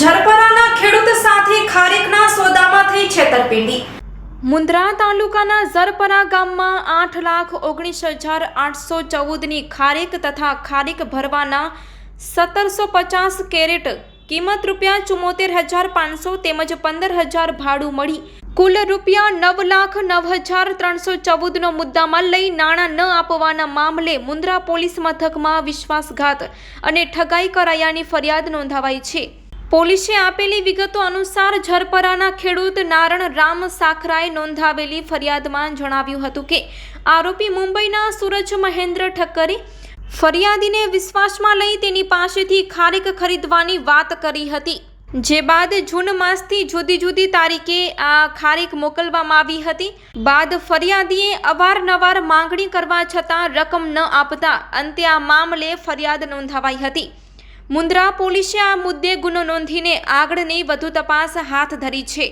ઝરપરાના ખેડૂત સાથે ખારેકના સોદામાંથી છેતરપિંડી. મુન્દ્રા તાલુકાના ઝરપરા ગામમાં આઠ લાખ ઓગણીસ હજાર આઠસો ચૌદની ખારેક તથા ખારેક ભરવાના સત્તરસો પચાસ કેરેટ, કિંમત રૂપિયા ચુમ્મોતેર હજાર પાંચસો તેમજ પંદર હજાર ભાડું મળી. કુલ રૂપિયા નવ લાખ નવ હજાર ત્રણસો ચૌદનો મુદ્દામાં લઈ નાણાં ન આપવાના મામલે મુંદ્રા પોલીસ મથકમાં વિશ્વાસઘાત અને ઠગાઈ કરાયાની ફરિયાદ નોંધાવાઈ છે. પોલીસે આપેલી વિગતો અનુસાર ઝરપરાના ખેડૂત નારણ રામ સાખરાએ નોંધાવેલી ફરિયાદમાં જણાવ્યું હતું કે, આરોપી મુંબઈના સૂરજ મહેન્દ્ર ઠક્કરે ફરિયાદીને વિશ્વાસમાં લઈ તેની પાસેથી ખારેક ખરીદવાની વાત કરી હતી. જે બાદ જૂન માસથી જુદી જુદી તારીખે આ ખારેક મોકલવામાં આવી હતી. બાદ ફરિયાદીએ અવારનવાર માંગણી કરવા છતાં રકમ ન આપતા અંતે આ મામલે ફરિયાદ નોંધાવાઈ હતી. મુન્દ્રા પોલીસે આ મુદ્દે ગુનો નોંધીને આગળની વધુ તપાસ હાથ ધરી છે.